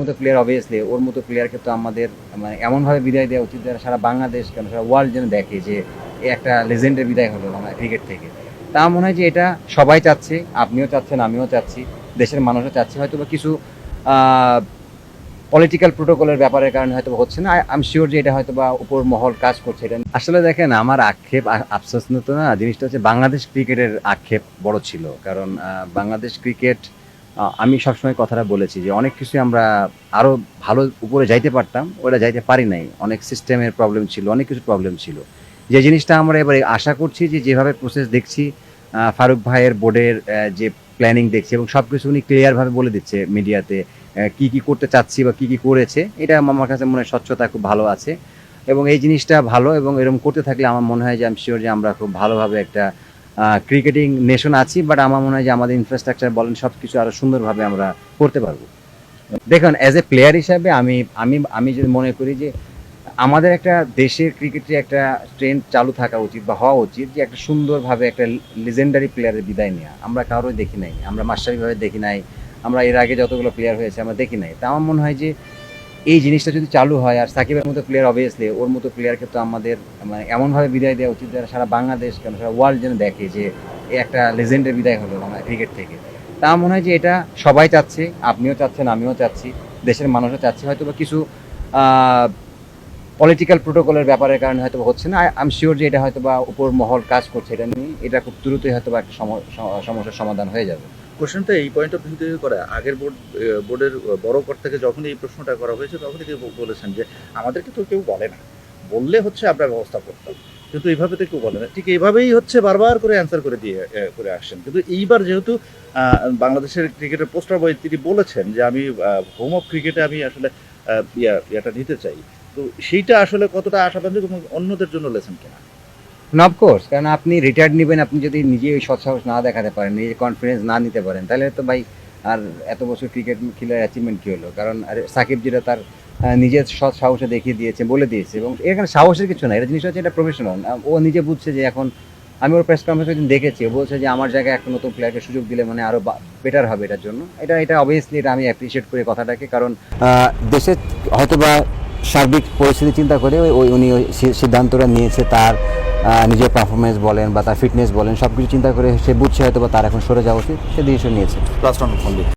মতো player obviously ওর মতো প্লেয়ারকে তো আমাদের মানে এমনভাবে বিদায় দেওয়া উচিত যারা সারা বাংলাদেশ কেন, সারা ওয়ার্ল্ড যেন দেখে যে একটা লেজেন্ডের বিদায় হলো আমার ক্রিকেট থেকে। তা মনে হয় যে এটা সবাই চাচ্ছে, আপনিও চাচ্ছেন, আমিও চাচ্ছি, দেশের মানুষও চাচ্ছে। হয়তো বা কিছু পলিটিক্যাল প্রোটোকলের ব্যাপারের কারণে হয়তো হচ্ছে না। আই এম শিওর যে এটা হয়তো বা উপর মহল কাজ করছে। এটা আসলে দেখেন, আমার আক্ষেপ আফসোস না, জিনিসটা হচ্ছে বাংলাদেশ ক্রিকেটের আক্ষেপ বড় ছিল। কারণ বাংলাদেশ ক্রিকেট আমি সবসময় কথাটা বলেছি যে অনেক কিছু আমরা আরও ভালো উপরে যাইতে পারতাম ওটা যাইতে পারি নাই। অনেক সিস্টেমের প্রবলেম ছিল, অনেক কিছু প্রবলেম ছিল। যে জিনিসটা আমরা এবারে আশা করছি যে যেভাবে প্রসেস দেখছি ফারুক ভাইয়ের বোর্ডের যে প্ল্যানিং দেখছি এবং সব কিছু উনি ক্লিয়ারভাবে বলে দিচ্ছে মিডিয়াতে কি কি করতে চাচ্ছি বা কি কি করেছে, এটা আমার কাছে মনে হয় স্বচ্ছতা খুব ভালো আছে। এবং এই জিনিসটা ভালো এবং এরকম করতে থাকলে আমার মনে হয় যে আমি শিওর যে আমরা খুব ভালোভাবে একটা ক্রিকেটিং নেশন আছি বাট আমার মনে হয় যে আমাদের ইনফ্রাস্ট্রাকচার বলেন সব কিছু আরও সুন্দরভাবে আমরা করতে পারব। দেখুন অ্যাজ এ প্লেয়ার হিসাবে আমি আমি আমি যদি মনে করি যে আমাদের একটা দেশের ক্রিকেটে একটা ট্রেন্ড চালু থাকা উচিত বা হওয়া উচিত যে একটা সুন্দরভাবে একটা লিজেন্ডারি প্লেয়ারের বিদায় নেওয়া আমরা কারোই দেখি নাই, আমরা মাস্টারিভাবে দেখি নাই, আমরা এর আগে যতগুলো প্লেয়ার হয়েছে আমরা দেখি নাই। তা আমার মনে হয় যে এই জিনিসটা যদি চালু হয়, আর সাকিবের মতো প্লেয়ার অবভিয়াসলি ওর মতো প্লেয়ারকে তো আমাদের মানে এমনভাবে বিদায় দেওয়া উচিত যারা সারা বাংলাদেশ কেন, সারা ওয়ার্ল্ড যেন দেখে যে একটা লেজেন্ডের বিদায় হলো আমার ক্রিকেট থেকে। তা মনে হয় যে এটা সবাই চাচ্ছে, আপনিও চাচ্ছেন, আমিও চাচ্ছি, দেশের মানুষও চাচ্ছে। হয়তো বা কিছু পলিটিক্যাল প্রোটোকলের ব্যাপারের কারণে হয়তো হচ্ছে না। আই এম শিওর যে এটা হয়তো বা উপর মহল কাজ করছে, এটা নিয়ে এটা খুব দ্রুতই হয়তো বা একটা সম- সমস্যার সমাধান হয়ে যাবে। কোশ্চেনটা এই পয়েন্ট অফ ভিউ থেকে করা। আগের বোর্ড বোর্ডের বড় কর থেকে যখন এই প্রশ্নটা করা হয়েছে, তখন কেউ বলেছেন যে, আমাদেরকে তো কেউ বলে না। বললে হচ্ছে আমরা ব্যবস্থা করতাম। কিন্তু এইভাবে তো কেউ বলে না। ঠিক এইভাবেই হচ্ছে বারবার করে অ্যান্সার করে দিয়ে করে আসছেন। কিন্তু এইবার যেহেতু বাংলাদেশের ক্রিকেটের পোস্টার বয় তিনি বলেছেন যে, আমি হোম অফ ক্রিকেটে আমি আসলে ইয়া, ইয়েটা নিতে চাই। তো সেইটা আসলে কতটা আশাবাদী এবং অন্যদের জন্য লেসন কেনা? না অফকোর্স কারণ আপনি রিটায়ার্ড নেবেন, আপনি যদি নিজে ওই সৎসাহস না দেখাতে পারেন, নিজে কনফিডেন্স না নিতে পারেন, তাহলে তো ভাই আর এত বছর ক্রিকেট খেলার অ্যাচিভমেন্ট কী হলো? কারণ আরে সাকিব যেটা তার নিজের সৎ সাহসে দেখিয়ে দিয়েছে, বলে দিয়েছে এবং এখানে সাহসের কিছু না এটা জিনিস হচ্ছে এটা প্রফেশনাল ও নিজে বুঝছে যে এখন আমি ওর প্রেস কনফারেন্স একদিন দেখেছি বলছে যে আমার জায়গায় একটা নতুন প্লেয়ারকে সুযোগ দিলে মানে আরও বেটার হবে এটার জন্য। এটা এটা অবভিয়াসলি এটা আমি অ্যাপ্রিসিয়েট করি কথাটাকে, কারণ দেশের হয়তো বা সার্বিক পরিস্থিতি চিন্তা করে ওই- উনি ওই সিদ্ধান্তটা নিয়েছে তার নিজের পারফরমেন্স বলেন বা তার ফিটনেস বলেন সব কিছু চিন্তা করে সে বুঝছে হয়তো বা তার এখন সরে যাওয়া উচিত, সে ডিসিশন নিয়েছে।